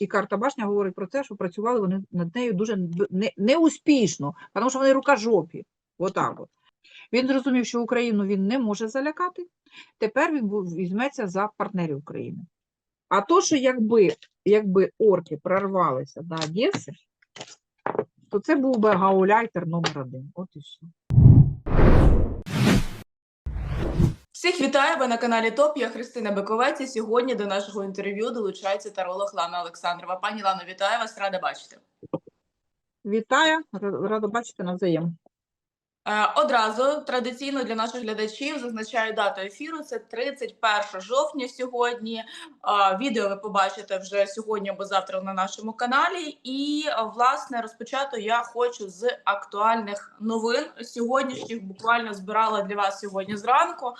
І карта башня говорить про те, що працювали вони над нею дуже д- не, неуспішно, тому що вони рукожопі. Отак от. Він зрозумів, що Україну він не може залякати. Тепер він візьметься за партнерів України. А то, що якби, якби орки прорвалися до Одеси, то це був би гауляйтер номер один. От і все. Всіх вітаю ви на каналі ТОП. Я Христина Биковець. І сьогодні до нашого інтерв'ю долучається таролог Лана Олександрова. Пані Лано, вітаю вас, рада бачити. Вітаю, рада бачити навзаєм. Е, Одразу традиційно для наших глядачів зазначаю дату ефіру. Це 31 жовтня сьогодні. Е, Відео ви побачите вже сьогодні або завтра на нашому каналі. І е, власне розпочати я хочу з актуальних новин сьогоднішніх. Буквально збирала для вас сьогодні зранку.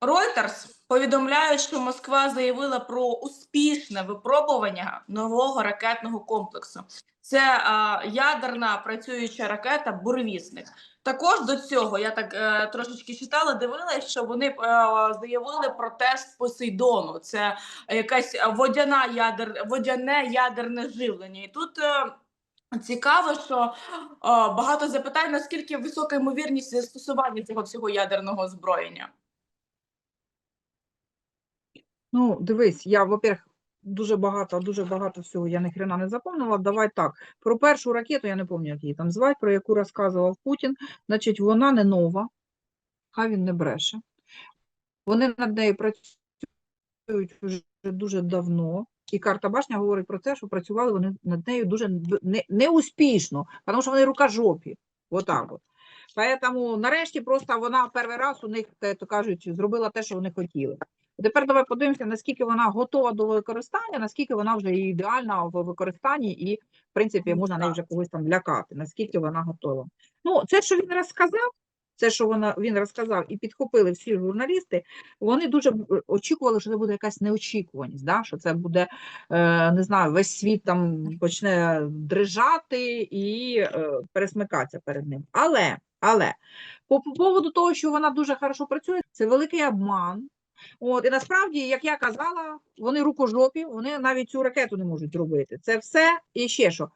Reuters повідомляє, що Москва заявила про успішне випробування нового ракетного комплексу. Це е, ядерна працююча ракета Буревісник. Також до цього я так е, трошечки читала, дивилась, що вони е, заявили про тест Посейдону. Це якась водяна ядер, водяне ядерне живлення. І тут е, цікаво, що е, багато запитань, наскільки висока ймовірність застосування цього всього ядерного озброєння. Ну, дивись, я, во-первых, дуже багато, дуже багато всього я ні хрена не запомнила. Давай так. Про першу ракету, я не пам'ятаю, як її там звати, про яку розказував Путін. Значить, вона не нова, хай він не бреше. Вони над нею працюють вже дуже давно. І карта башня говорить про те, що працювали вони над нею дуже д- не, неуспішно, тому що вони рукожопі. Отак от. Поэтому нарешті просто вона перший раз у них, то кажуть, зробила те, що вони хотіли. Тепер давай подивимося, наскільки вона готова до використання, наскільки вона вже ідеальна в використанні, і, в принципі, Ну, можна нею вже когось там лякати, наскільки вона готова. Ну, це, що він розказав, це, що вона, він розказав, і підхопили всі журналісти, вони дуже б- очікували, що це буде якась неочікуваність, да? що це буде, е, не знаю, весь світ там почне дрижати і е, пересмикатися перед ним. Але, але, по поводу того, що вона дуже хорошо працює, це великий обман. От, і насправді, як я казала, вони рукожопі, вони навіть цю ракету не можуть робити. Це все і ще що.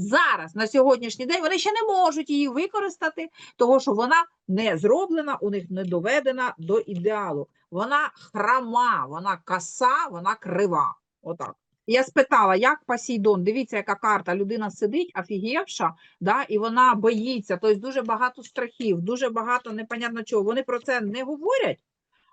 Зараз, на сьогоднішній день, вони ще не можуть її використати, тому що вона не зроблена, у них не доведена до ідеалу. Вона храма, вона коса, вона крива. Отак. Я спитала, як Посейдон, дивіться, яка карта, людина сидить, офігівша, да, і вона боїться, тобто дуже багато страхів, дуже багато непонятно чого. Вони про це не говорять,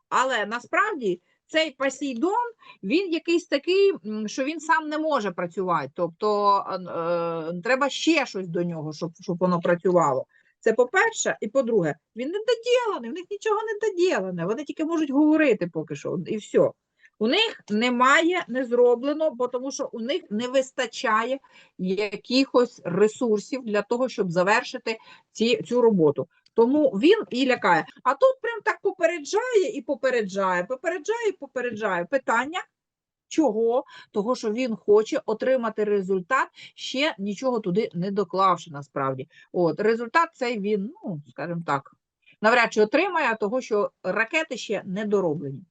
але насправді цей Посейдон, він якийсь такий, що він сам не може працювати. Тобто е, треба ще щось до нього, щоб, щоб воно працювало. Це по-перше, і по-друге, він не доділений, в них нічого не доділене, вони тільки можуть говорити поки що, і все. У них немає не зроблено, бо тому що у них не вистачає якихось ресурсів для того, щоб завершити ці, цю роботу. Тому він і лякає. А тут прям так попереджає і попереджає, попереджає і попереджає. Питання чого? Того, що він хоче отримати результат, ще нічого туди не доклавши насправді. От результат цей він, ну скажімо так, навряд чи отримає, того, що ракети ще не дороблені.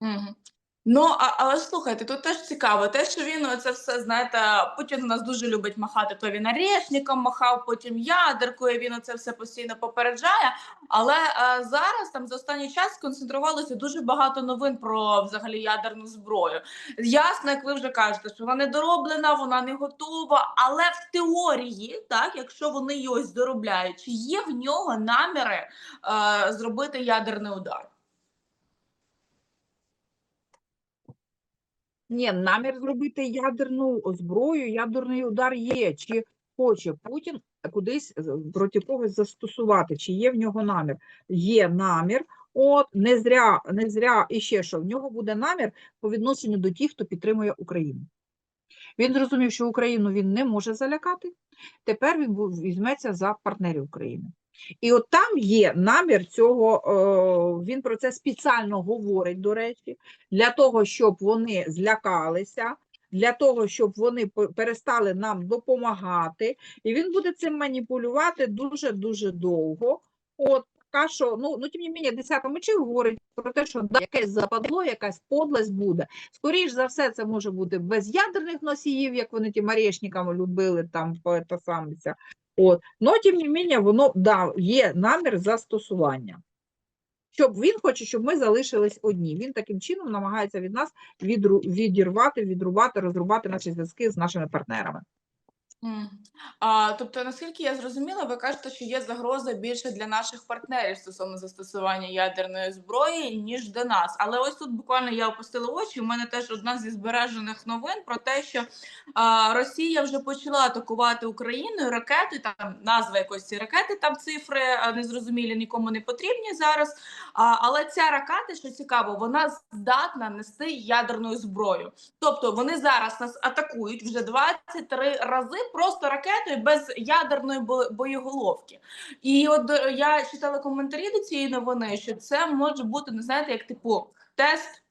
Мгм. Ну, а, але слухайте, тут теж цікаво, те, що він це все, знаєте, Путін у нас дуже любить махати, то він орешником махав, потім ядеркою, він це все постійно попереджає. Але е, зараз там за останній час сконцентрувалося дуже багато новин про взагалі ядерну зброю. Ясно, як ви вже кажете, що вона не дороблена, вона не готова. Але в теорії, так, якщо вони її ось доробляють, чи є в нього наміри е, зробити ядерний удар? Ні, намір зробити ядерну зброю, ядерний удар є. Чи хоче Путін кудись з- проти когось застосувати, чи є в нього намір? Є намір. От не зря, не зря і ще що в нього буде намір по відношенню до тих, хто підтримує Україну. Він зрозумів, що Україну він не може залякати. Тепер він візьметься за партнерів України. І от там є намір цього, е, він про це спеціально говорить, до речі, для того, щоб вони злякалися, для того, щоб вони перестали нам допомагати. І він буде цим маніпулювати дуже-дуже довго. От, така, що ну, ну тим не менше, 10 мечі говорить про те, що да, якесь западло, якась подлость буде. Скоріш за все, це може бути без ядерних носіїв, як вони тим орешниками любили там поетасамитися. От, но тим не менше, воно да, є намір застосування. Щоб він хоче, щоб ми залишились одні. Він таким чином намагається від нас відру, відірвати, відрубати, розрубати наші зв'язки з нашими партнерами. А, тобто, наскільки я зрозуміла, ви кажете, що є загроза більше для наших партнерів стосовно застосування ядерної зброї, ніж до нас. Але ось тут буквально я опустила очі. У мене теж одна зі збережених новин про те, що а, Росія вже почала атакувати Україну ракети. Там назва якоїсь цієї ракети, там цифри незрозумілі, нікому не потрібні зараз. А, але ця ракета, що цікаво, вона здатна нести ядерну зброю. Тобто вони зараз нас атакують вже 23 рази просто ракетою без ядерної бо- боєголовки. І от е, я читала коментарі до цієї новини, що це може бути, не знаєте, як типу тест.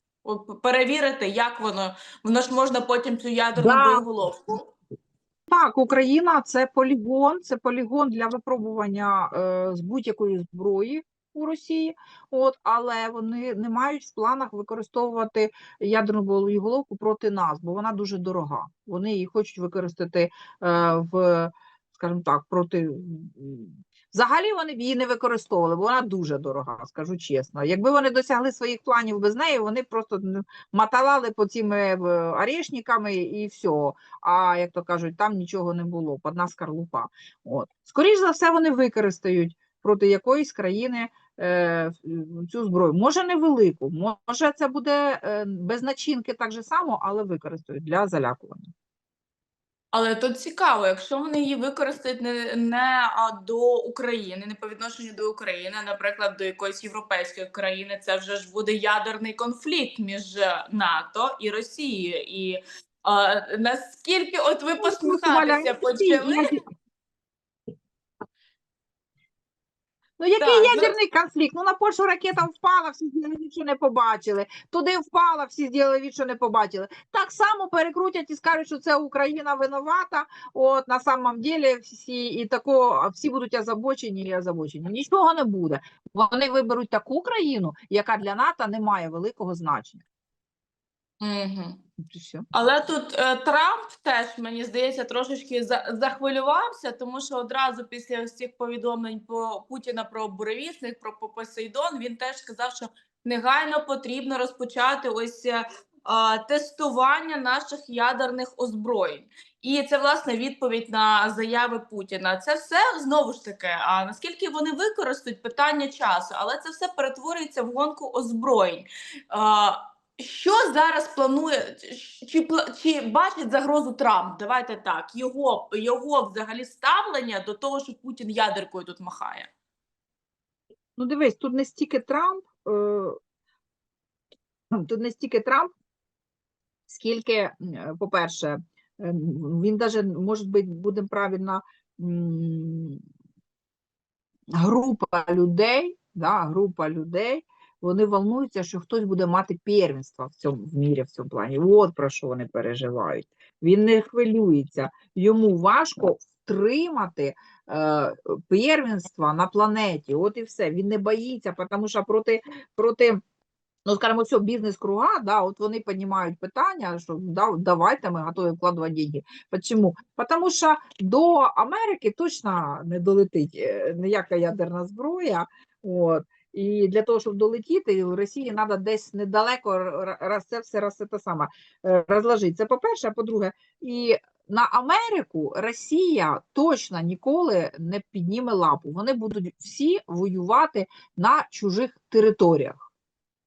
Перевірити, як воно, воно ж можна потім цю ядерну Да. боєголовку. Так, Україна це полігон, це полігон для випробування е, з будь-якої зброї у Росії. От, але вони не мають в планах використовувати ядерну боєголовку проти нас, бо вона дуже дорога. Вони її хочуть використати е, в, скажімо так, проти. Взагалі вони б її не використовували, бо вона дуже дорога, скажу чесно. Якби вони досягли своїх планів без неї, вони просто маталали по цими орешниками і все а як то кажуть, там нічого не було, одна скорлупа. От. Скоріш за все, вони використають проти якоїсь країни цю зброю. Може, невелику, може, це буде е, без начинки так же само, але використають для залякування. Але тут цікаво, якщо вони її використають не, не а, до України, не по відношенню до України, а, наприклад, до якоїсь європейської країни, це вже ж буде ядерний конфлікт між е, НАТО і Росією. І а, наскільки от ви посміхатися почали? Ну, який Так, ядерний конфлікт? Ну, на Польщу ракета впала, всі зробили від, що не побачили. Туди впала, всі зробили від, що не побачили. Так само перекрутять і скажуть, що це Україна винувата. От на самом ділі всі і тако, всі будуть озабочені і озабочені. Нічого не буде. Вони виберуть таку країну, яка для НАТО не має великого значення. Угу. От і все. Але тут е, Трамп теж мені здається трошечки за, захвилювався, тому що одразу після ось цих повідомлень про Путіна про буревісник, про По- Посейдон, він теж сказав, що негайно потрібно розпочати ось е, тестування наших ядерних озброєнь. І це власне відповідь на заяви Путіна. Це все знову ж таки. А наскільки вони використають питання часу, але це все перетворюється в гонку озброєнь. Що зараз планує чи чи бачить загрозу Трамп? Давайте так. Його його взагалі ставлення до того, що Путін ядеркою тут махає. Ну, дивись, тут не стільки Трамп, е, тут не стільки Трамп, скільки, по-перше, е, він даже, може бути, будемо правильно, група людей, да, група людей, вони волнуються, що хтось буде мати первенство в цьому в мірі в цьому плані. От про що вони переживають. Він не хвилюється. Йому важко втримати е, первенство на планеті. От і все. Він не боїться, тому що проти, проти ну, скажімо, цього бізнес-круга, да, от вони піднімають питання, що да, давайте ми готові вкладувати деньги. Почему? Тому що до Америки точно не долетить е, ніяка ядерна зброя. От. І для того, щоб долетіти, в Росії треба десь недалеко раз це все раз це саме е, розложити. Це по-перше, а по-друге, і на Америку Росія точно ніколи не підніме лапу. Вони будуть всі воювати на чужих територіях.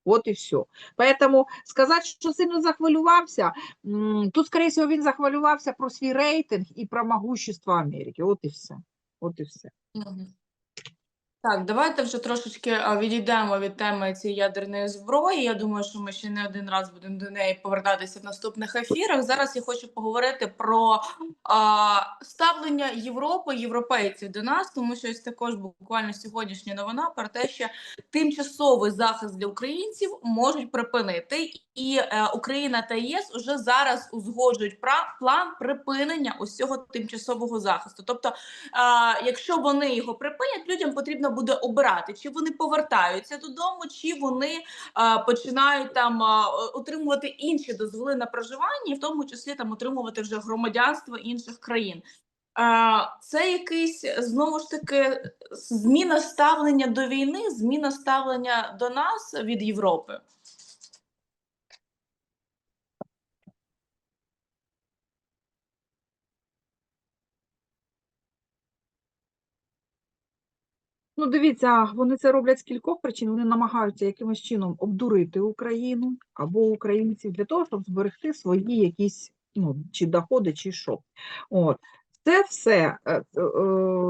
От і все. Поэтому сказати, що сильно захвилювався, тут, скоріше всього, він захвилювався про свій рейтинг і про могущество Америки. От і все. От і все. Так, давайте вже трошечки відійдемо від теми цієї ядерної зброї. Я думаю, що ми ще не один раз будемо до неї повертатися в наступних ефірах. Зараз я хочу поговорити про а, ставлення Європи, європейців до нас, тому що ось також буквально сьогоднішня новина про те, що тимчасовий захист для українців можуть припинити, і е, Україна та ЄС уже зараз узгоджують пра- план припинення усього тимчасового захисту. Тобто, а, якщо вони його припинять, людям потрібно буде обирати, чи вони повертаються додому, чи вони а, починають там а, отримувати інші дозволи на проживання, і в тому числі там отримувати вже громадянство інших країн. А, Це якийсь знову ж таки зміна ставлення до війни, зміна ставлення до нас від Європи. Ну, дивіться, вони це роблять з кількох причин. Вони намагаються якимось чином обдурити Україну або українців для того, щоб зберегти свої якісь ну, чи доходи, чи що. От. Це все, е, е,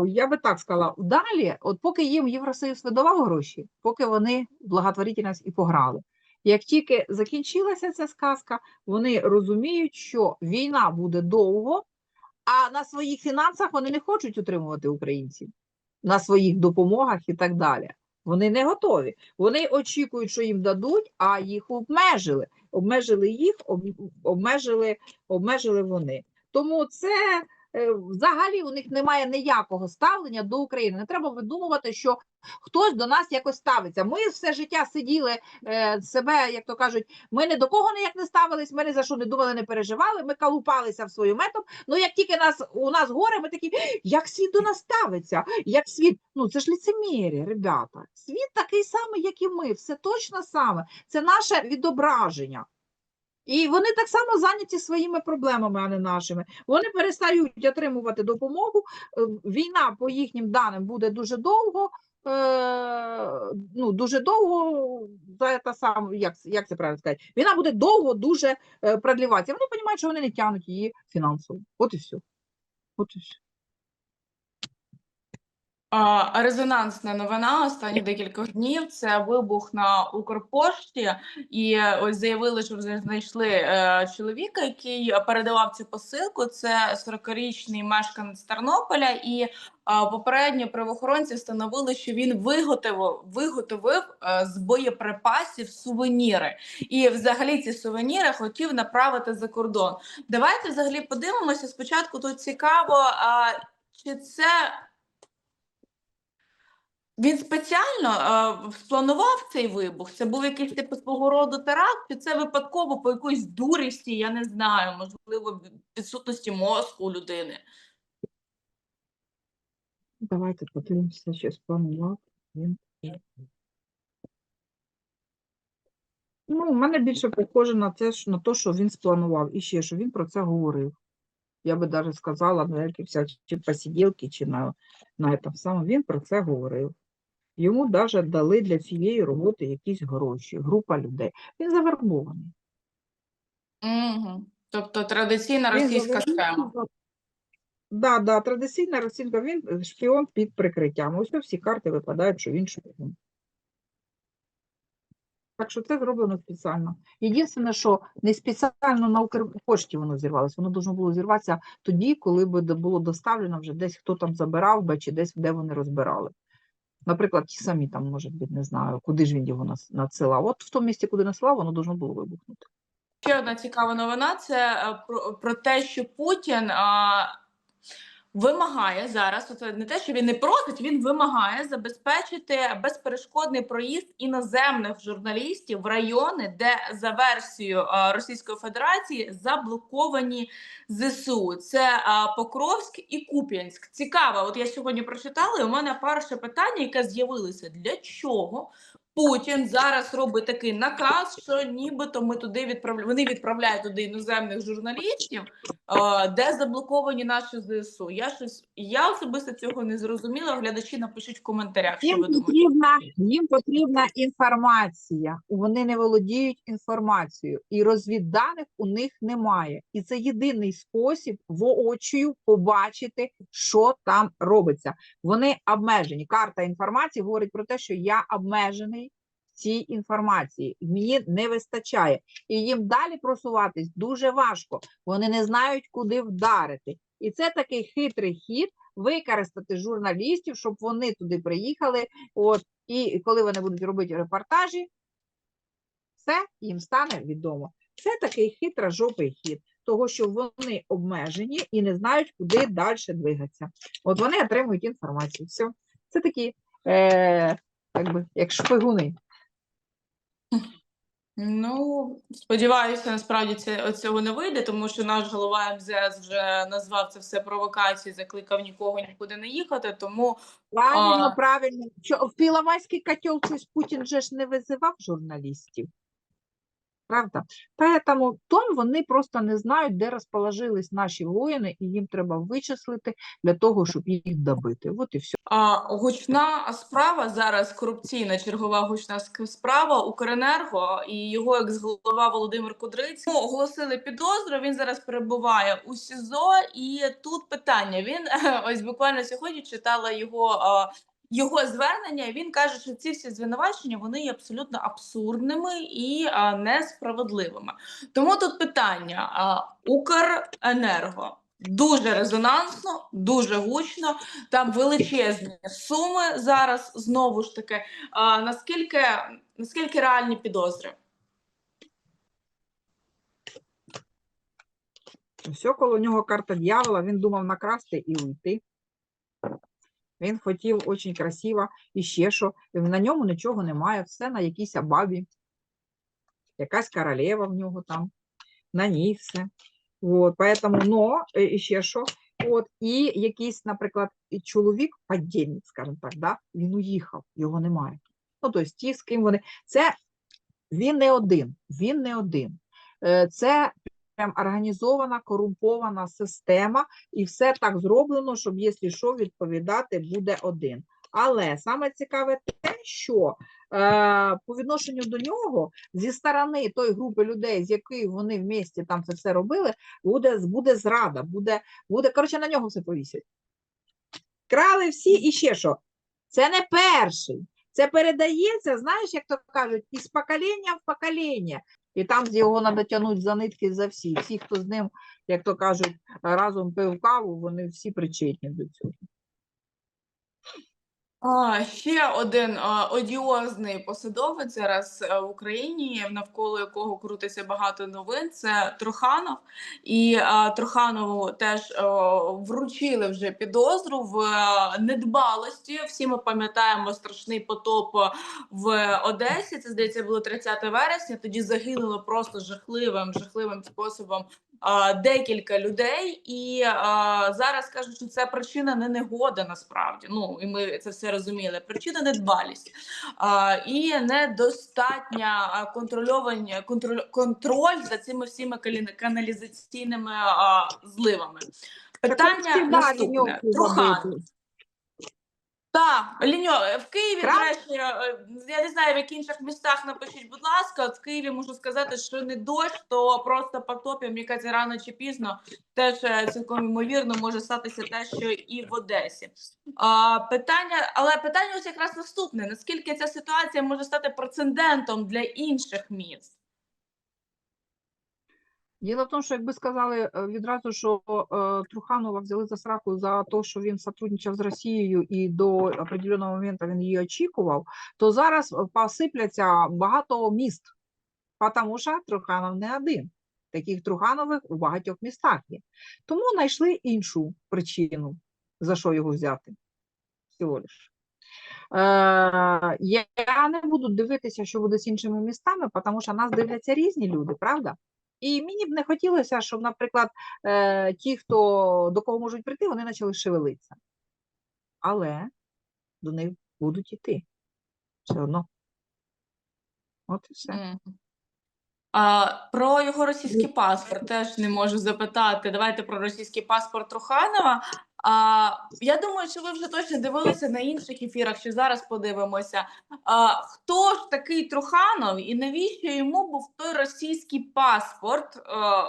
я би так сказала, далі, от поки їм Євросоюз видавав гроші, поки вони благотворительність і пограли. Як тільки закінчилася ця сказка, вони розуміють, що війна буде довго, а на своїх фінансах вони не хочуть утримувати українців на своїх допомогах і так далі. Вони не готові. Вони очікують, що їм дадуть, а їх обмежили. Обмежили їх, обмежили, обмежили вони. Тому це взагалі у них немає ніякого ставлення до України. Не треба видумувати, що хтось до нас якось ставиться. Ми все життя сиділи е, себе, як то кажуть, ми ні до кого ніяк не ставились, ми ні за що не думали, не переживали. Ми калупалися в свою метод. Ну як тільки нас у нас горе, ми такі, як світ до нас ставиться, як світ, ну це ж ліцемір'я, ребята. Світ такий самий, як і ми, все точно саме. Це наше відображення. І вони так само зайняті своїми проблемами, а не нашими. Вони перестають отримувати допомогу. е, Війна, по їхнім даним, буде дуже довго. Е, ну, дуже довго, за те саме, як, як це правильно сказати, війна буде довго дуже е, продліватися. Вони розуміють, що вони не тягнуть її фінансово. От і все. От і все. Резонансна новина останні декілька днів це вибух на Укрпошті, і е, ось заявили, що вже знайшли е, чоловіка, який передавав цю посилку. Це 40-річний мешканець Тернополя, і е, попередньо правоохоронці встановили, що він виготовив виготовив е, з боєприпасів сувеніри, і взагалі ці сувеніри хотів направити за кордон. Давайте взагалі подивимося. Спочатку тут цікаво, а, чи це. Він спеціально е, спланував цей вибух? Це був якийсь типу свого роду теракт, чи це випадково по якоїсь дурості, я не знаю, можливо, в відсутності мозку у людини. Давайте подивимося, що спланував він. Ну, у мене більше похоже на те, що- на те, що він спланував, і ще, що він про це говорив. Я би навіть сказала, на якісь чи посиділки, чи на, на этом самому, він про це говорив. Йому навіть дали для цієї роботи якісь гроші, група людей. Він завербований. Угу. Тобто традиційна Він російська схема. Да, да, традиційна російська, він шпіон під прикриттям. Ось всі карти випадають, що він шпіон. Так що це зроблено спеціально. Єдине, що не спеціально на Укрпошті воно зірвалося, воно должно було зірватися тоді, коли би було доставлено вже десь хто там забирав би, чи десь де вони розбирали. Наприклад, ті самі там, може бути, не знаю, куди ж він його нас- надсилав. От в тому місці, куди насилав, воно должно було вибухнути. Ще одна цікава новина це е, про, про те, що Путін а, вимагає зараз, це не те, що він не просить, він вимагає забезпечити безперешкодний проїзд іноземних журналістів в райони, де за версією Російської Федерації заблоковані ЗСУ. Це Покровськ і Куп'янськ. Цікаво, от я сьогодні прочитала, і у мене перше питання, яке з'явилося: для чого Путін зараз робить такий наказ, що нібито ми туди відправляємо. Вони відправляють туди іноземних журналістів, е, де заблоковані наші ЗСУ. Я щось я особисто цього не зрозуміла. Глядачі напишіть в коментарях, що Їм ви думаєте. потрібна, їм потрібна інформація. Вони не володіють інформацією, і розвідданих у них немає. І це єдиний спосіб воочію побачити, що там робиться. Вони обмежені. Карта інформації говорить про те, що я обмежений цій інформації. Мені не вистачає. І їм далі просуватись дуже важко. Вони не знають, куди вдарити. І це такий хитрий хід використати журналістів, щоб вони туди приїхали. От, і коли вони будуть робити репортажі, все їм стане відомо. Це такий хитрожопий хід, того що вони обмежені і не знають, куди далі двигатися. От вони отримують інформацію. Все. Це такі е, як, як шпигуни. Ну, сподіваюся, насправді це цього не вийде, тому що наш голова МЗС вже назвав це все провокацією, закликав нікого нікуди не їхати. Тому Правильно, А. правильно. Що, в Піловайський котел щось Путін же ж не визивав журналістів. Правда? Поэтому том вони просто не знають, де розположились наші воїни, і їм треба вичислити для того, щоб їх добити. От і все. а, гучна справа зараз корупційна чергова гучна справа Укренерго і його екс-голова Володимир Кудрицький ну, оголосили підозру. Він зараз перебуває у СІЗО, і тут питання. Він ось буквально сьогодні читала його. Його звернення він каже, що ці всі звинувачення вони є абсолютно абсурдними і а, несправедливими. Тому тут питання: а, Укренерго дуже резонансно, дуже гучно. Там величезні суми зараз знову ж таки. А, наскільки, наскільки реальні підозри? Все коло нього карта дьявола, він думав накрасти і уйти. Він хотів дуже красиво і ще що. На ньому нічого немає, все на якійсь бабі. Якась королева в нього там, на ній все. От, поэтому, но, е, і ще що. От, і якийсь, наприклад, чоловік, подільник, скажімо так, да, він уїхав, його немає. Ну, тобто ті, з ким вони. Це він не один, він не один. Е, Це прям організована, корумпована система, і все так зроблено, щоб, якщо що, відповідати буде один. Але саме цікаве те, що е, по відношенню до нього зі сторони тої групи людей, з якою вони в місті там це все робили, буде, буде зрада, буде, буде, коротше, на нього все повісять. Крали всі і ще що. Це не перший. Це передається, знаєш, як то кажуть, із покоління в покоління. І там його треба тягнути за нитки за всі. Всі, хто з ним, як то кажуть, разом пив каву, вони всі причетні до цього. Ще один одіозний посадовець зараз е, в Україні, навколо якого крутиться багато новин. Це Труханов. І а, Труханову теж о, вручили вже підозру в е, недбалості. Всі ми пам'ятаємо страшний потоп в Одесі. Це здається було 30 вересня. Тоді загинуло просто жахливим, жахливим способом декілька людей, і а, зараз кажуть, що це причина не негода насправді. Ну і ми це все розуміли. Причина недбалість а, і недостатня а, контрольовання контроль, контроль за цими всіми каналізаційними а, зливами. Питання наступне. Трухан. Так, Ліньо, е, в Києві, до речі, е, я не знаю, в яких інших містах напишіть, будь ласка. От в Києві можу сказати, що не дощ, то просто потопів, мені кажеться, рано чи пізно теж е, цілком ймовірно може статися те, що і в Одесі. А, питання, але питання ось якраз наступне: наскільки ця ситуація може стати прецедентом для інших міст? Діло в тому, що якби сказали е, відразу, що е, Труханова взяли за сраку за те, що він сотрудничав з Росією і до определеного моменту він її очікував, то зараз е, посипляться багато міст, тому що Труханов не один. Таких Труханових у багатьох містах є. Тому знайшли іншу причину, за що його взяти. Всього лиш. Е, я не буду дивитися, що буде з іншими містами, тому що нас дивляться різні люди, правда? І мені б не хотілося, щоб, наприклад, е, ті, хто до кого можуть прийти, вони почали шевелитися. Але до них будуть йти. Все одно. От і все. А, про його російський паспорт теж не можу запитати. Давайте про російський паспорт Труханова. А, я думаю, що ви вже точно дивилися на інших ефірах, що зараз подивимося. А, хто ж такий Труханов і навіщо йому був той російський паспорт а,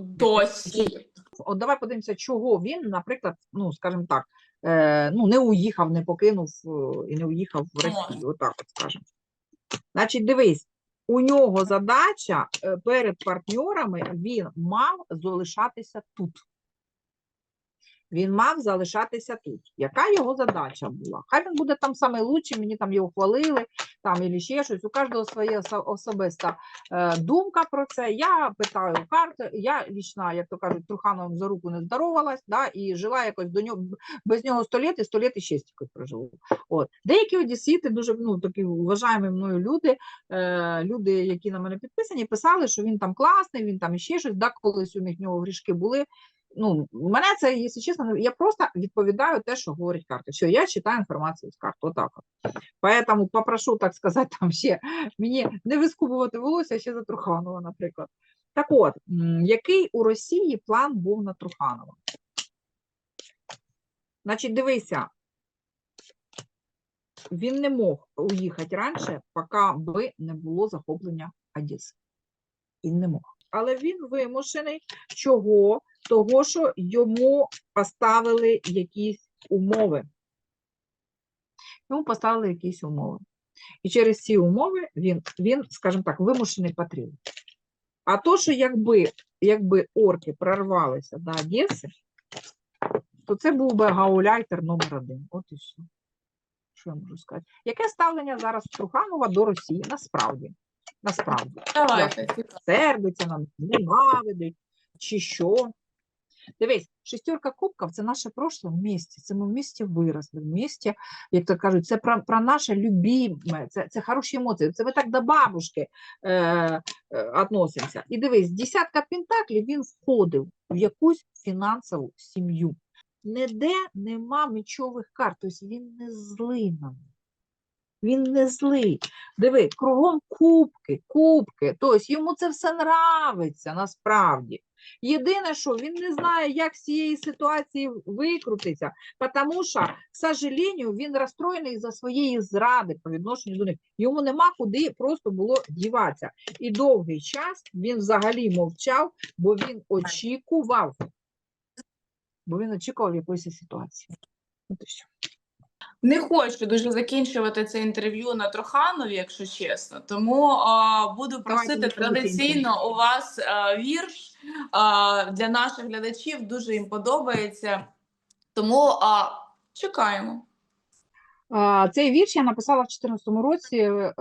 досі? От давай подивимося, чого він, наприклад, ну, скажімо так, е, ну, не уїхав, не покинув е, і не уїхав в Росію. Отак от скажемо. Значить, дивись, у нього задача е, перед партнерами він мав залишатися тут. Він мав залишатися тут. Яка його задача була? Хай він буде там саме лучший, мені там його хвалили, там і ще щось. У кожного своя особиста е, думка про це. Я питаю карти. Я лічна, як то кажуть, Трухановим за руку не здоровалась, да, і жила якось до нього без нього сто літ, і сто літ і ще стільки проживу. От деякі одесіти, дуже ну такі вважаємі мною люди, е, люди, які на мене підписані, писали, що він там класний, він там іще щось. Да, колись у них нього грішки були. Ну, мене це, якщо чесно, я просто відповідаю те, що говорить карта. Все, я читаю інформацію з карт. Отак. От. Поэтому попрошу, так сказати, там ще мені не вискубувати волосся ще за Труханова, наприклад. Так от, який у Росії план був на Труханова? Значить, дивися, він не мог уїхати раніше, поки би не було захоплення Одеси. Він не мог. Але він вимушений чого? Того, що йому поставили якісь умови. Йому поставили якісь умови. І через ці умови він, він скажімо так, вимушений патріот. А то, що якби, якби орки прорвалися до Одеси, то це був би гауляйтер номер один. От і все. Що я можу сказати? Яке ставлення зараз Труханова до Росії? Насправді. Насправді. Давайте. Сердиться нам, ненавидить, чи що. Дивись, шестерка кубків це наше прошле в місті. Це ми в місті виросли, в місті, як то кажуть, це про, про наше любіме, це, це хороші емоції. Це ми так до бабушки е, е, относимося. І дивись, десятка пентаклів він входив в якусь фінансову сім'ю. Ніде нема мечових карт, тобто він не злий на них. Він не злий. Диви, кругом кубки, кубки. Тобто йому це все нравиться насправді. Єдине, що він не знає, як з цієї ситуації викрутиться, тому що, к сожалению, він розстроєний за своєї зради по відношенню до них. Йому нема куди просто було діватися. І довгий час він взагалі мовчав, бо він очікував. Бо він очікував якоїсь ситуації. От і все. Не хочу дуже закінчувати це інтерв'ю на Труханові, якщо чесно. Тому а, буду просити Давайте традиційно у вас а, вірш а, для наших глядачів. Дуже їм подобається. Тому а, чекаємо. А, Цей вірш я написала в 2014 році е,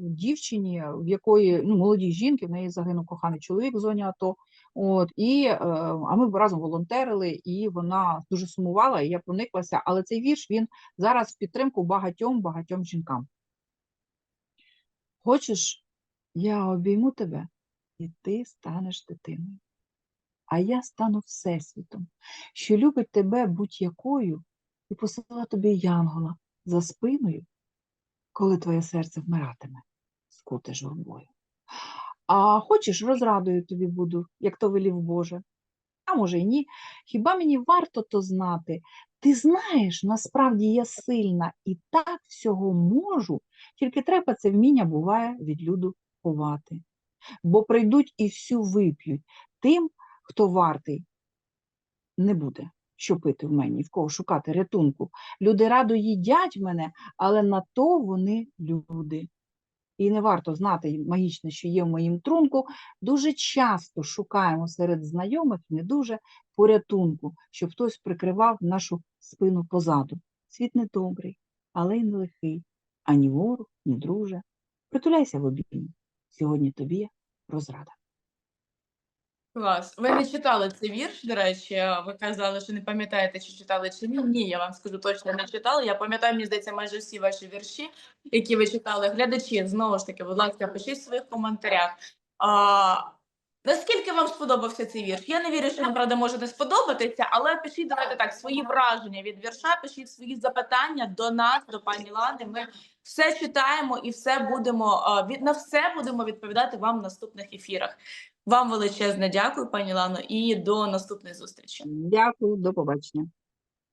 дівчині, в якої ну, молодій жінки, в неї загинув коханий чоловік в зоні АТО. От, і, е, а ми разом волонтерили, і вона дуже сумувала, і я прониклася. Але цей вірш він зараз в підтримку багатьом багатьом жінкам. Хочеш, я обійму тебе, і ти станеш дитиною. А я стану всесвітом, що любить тебе будь-якою і посила тобі янгола за спиною, коли твоє серце вмиратиме, скуте журбою. А хочеш, розрадою тобі буду, як то велів Боже. А може й ні. Хіба мені варто то знати? Ти знаєш, насправді я сильна і так всього можу, тільки треба це вміння буває від люду ховати. Бо прийдуть і всю вип'ють тим, хто вартий, не буде що пити в мені, в кого шукати рятунку. Люди радо їдять мене, але на то вони люди. І не варто знати магічно, що є в моїм трунку. Дуже часто шукаємо серед знайомих не дуже порятунку, щоб хтось прикривав нашу спину позаду. Світ не добрий, але й не лихий. Ані ворог, ні друже. Притуляйся в обіймі. Сьогодні тобі розрада. Клас. Ви не читали цей вірш, до речі. Ви казали, що не пам'ятаєте, чи читали чи ні. Ні, я вам скажу точно не читала. Я пам'ятаю, мені здається, майже всі ваші вірші, які ви читали. Глядачі, знову ж таки, будь ласка, пишіть в своїх коментарях. А, наскільки вам сподобався цей вірш? Я не вірю, що вам правда може не сподобатися, але пишіть давайте так свої враження від вірша, пишіть свої запитання до нас, до пані Лани. Ми все читаємо і все будемо від на все будемо відповідати вам в наступних ефірах. Вам величезне дякую, пані Лано, і до наступної зустрічі. Дякую, до побачення.